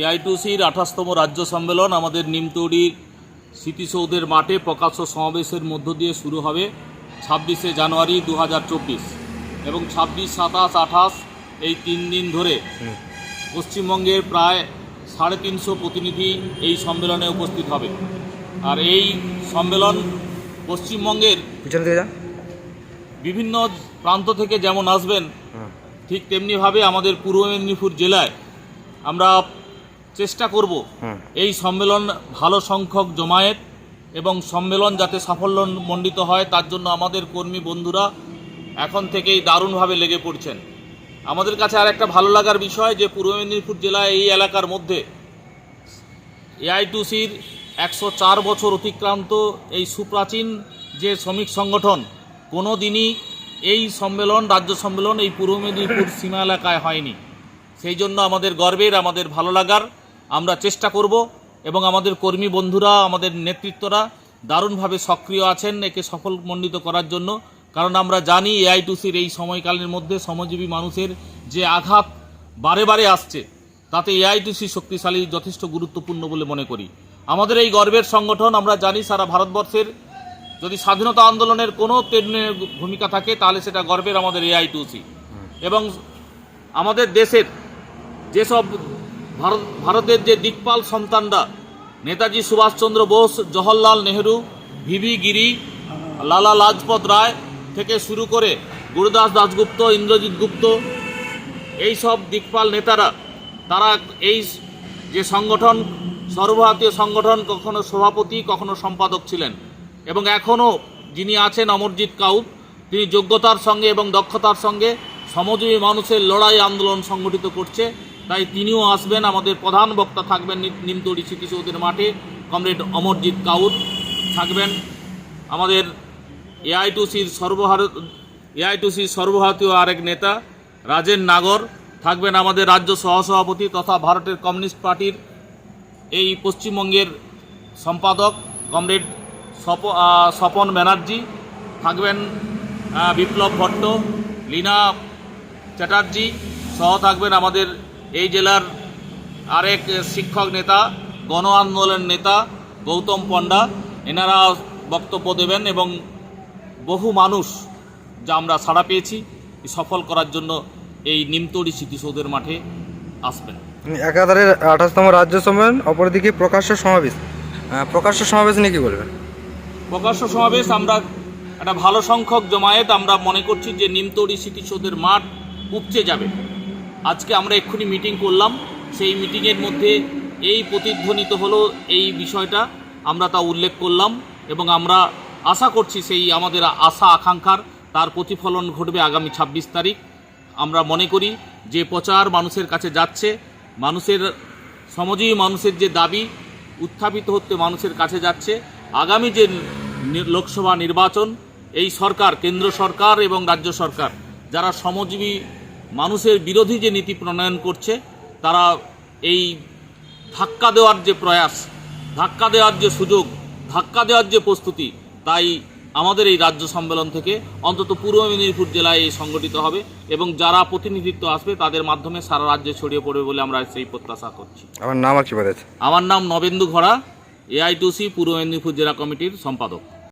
এআইটুসির আঠাশতম রাজ্য সম্মেলন আমাদের নিমতৌড়ির স্মৃতিসৌধের মাঠে প্রকাশ্য সমাবেশের মধ্য দিয়ে শুরু হবে ছাব্বিশে জানুয়ারি দু হাজার চব্বিশ এবং ছাব্বিশ সাতাশ আঠাশ এই তিন দিন ধরে। পশ্চিমবঙ্গের প্রায় সাড়ে তিনশো প্রতিনিধি এই সম্মেলনে উপস্থিত হবে। আর এই সম্মেলন পশ্চিমবঙ্গের বিভিন্ন প্রান্ত থেকে যেমন আসবেন ঠিক তেমনিভাবে আমাদের পূর্ব মেদিনীপুর জেলায় আমরা চেষ্টা করব এই সম্মেলন ভালো সংখ্যক জমায়েত এবং সম্মেলন যাতে সাফল্য মণ্ডিত হয় তার জন্য আমাদের কর্মী বন্ধুরা এখন থেকেই দারুণভাবে লেগে পড়ছেন। আমাদের কাছে আর একটা ভালো লাগার বিষয় যে পূর্ব মেদিনীপুর জেলায় এই এলাকার মধ্যে এআইটুসির একশো চার বছর অতিক্রান্ত এই সুপ্রাচীন যে শ্রমিক সংগঠন কোনো দিনই এই সম্মেলন রাজ্য সম্মেলন এই পূর্ব মেদিনীপুর সীমা এলাকায় হয়নি। সেই জন্য আমাদের গর্বের আমাদের ভালো লাগার আমরা চেষ্টা করব এবং আমাদের কর্মী বন্ধুরা, আমাদের নেতৃত্বরা দারুণভাবে সক্রিয় আছেন, একে সফল মণ্ডিত করার জন্য। কারণ আমরা জানি এআইটুসির এই সময়কালের মধ্যে শ্রমজীবী মানুষের যে আঘাত বারে বারে আসছে, তাতে এআইটিসি শক্তিশালী যথেষ্ট গুরুত্বপূর্ণ বলে মনে করি। আমাদের এই গর্বের সংগঠন, আমরা জানি সারা ভারতবর্ষের যদি স্বাধীনতা আন্দোলনের কোনো ভূমিকা থাকে, তাহলে সেটা গর্বের আমাদের এআইটিউসি এবং আমাদের দেশের যেসব ভারত, ভারতের যে দিকপাল সন্তানরা, নেতাজি সুভাষচন্দ্র বোস, জওহরলাল নেহেরু, ভিভি গিরি, লালা লাজপত রায় থেকে শুরু করে গুরুদাস দাসগুপ্ত ইন্দ্রজিৎ গুপ্ত এই সব দিকপাল নেতারা, তারা এই যে সংগঠন, সর্বভারতীয় সংগঠন কখনো সভাপতি, কখনো সম্পাদক ছিলেন। এবং এখনও যিনি আছেন অমরজিৎ কাউত তিনি যোগ্যতার সঙ্গে এবং দক্ষতার সঙ্গে শ্রমজীবী মানুষের লড়াই আন্দোলন সংগঠিত করছে। তাই তিনিও আসবেন, আমাদের প্রধান বক্তা থাকবেন নিমতড়ি স্মৃতিসৌধের মাঠে। কমরেড অমরজিৎ কাউত থাকবেন। আমাদের এআইটুসির সর্বভারত এআইটুসির সর্বভারতীয় আরেক নেতা, রাজেন নাগর, থাকবেন আমাদের রাজ্য সহসভাপতি তথা ভারতের কমিউনিস্ট পার্টির এই পশ্চিমবঙ্গের সম্পাদক কমরেড স্বপন ব্যানার্জি, থাকবেন বিপ্লব ভট্ট, লীনা চ্যাটার্জি সহ থাকবেন আমাদের এই জেলার আরেক শিক্ষক নেতা গণ আন্দোলন নেতা গৌতম পণ্ডা এনারা বক্তব্য দেবেন এবং বহু মানুষ যা আমরা সাড়া পেয়েছি সফল করার জন্য এই নিমতড়ি স্মৃতিসৌধের মাঠে আসবেন। একাধারে আঠাশতম রাজ্য সম্মেলন অপরদিকে প্রকাশ্য সমাবেশ। প্রকাশ্য সমাবেশ নিয়ে কি বলবেন? প্রকাশ্য সমাবেশ আমরা একটা ভালো সংখ্যক জমায়েত আমরা মনে করছি যে নিমতড়ি স্মৃতিসৌধের মাঠ উপচে যাবে। আজকে আমরা এক্ষুনি মিটিং করলাম। সেই মিটিংয়ের মধ্যে এই প্রতিধ্বনিত হলো এই বিষয়টা। আমরা তা উল্লেখ করলাম এবং আমরা আশা করছি সেই আমাদের আশা, আকাঙ্ক্ষার তার প্রতিফলন ঘটবে আগামী ছাব্বিশ তারিখ। আমরা মনে করি যে প্রচার মানুষের কাছে যাচ্ছে, মানুষের, শ্রমজীবী মানুষের যে দাবি উত্থাপিত হতে মানুষের কাছে যাচ্ছে। আগামী যে লোকসভা নির্বাচন, এই সরকার, কেন্দ্র সরকার এবং রাজ্য সরকার, যারা শ্রমজীবী মানুষের বিরোধী যে নীতি প্রণয়ন করছে তারা এই ধাক্কা দেওয়ার যে প্রয়াস ধাক্কা দেওয়ার যে সুযোগ ধাক্কা দেওয়ার যে প্রস্তুতি তাই আমাদের এই রাজ্য সম্মেলন থেকে অন্তত পূর্ব মেদিনীপুর জেলায় এই সংগঠিত হবে এবং যারা প্রতিনিধিত্ব আসবে তাদের মাধ্যমে সারা রাজ্যে ছড়িয়ে পড়বে বলে আমরা সেই প্রত্যাশা করছি। আমার নাম আর কি আমার নাম নবেন্দু ঘোড়া এআইটুসি পূর্ব মেদিনীপুর জেলা কমিটির সম্পাদক।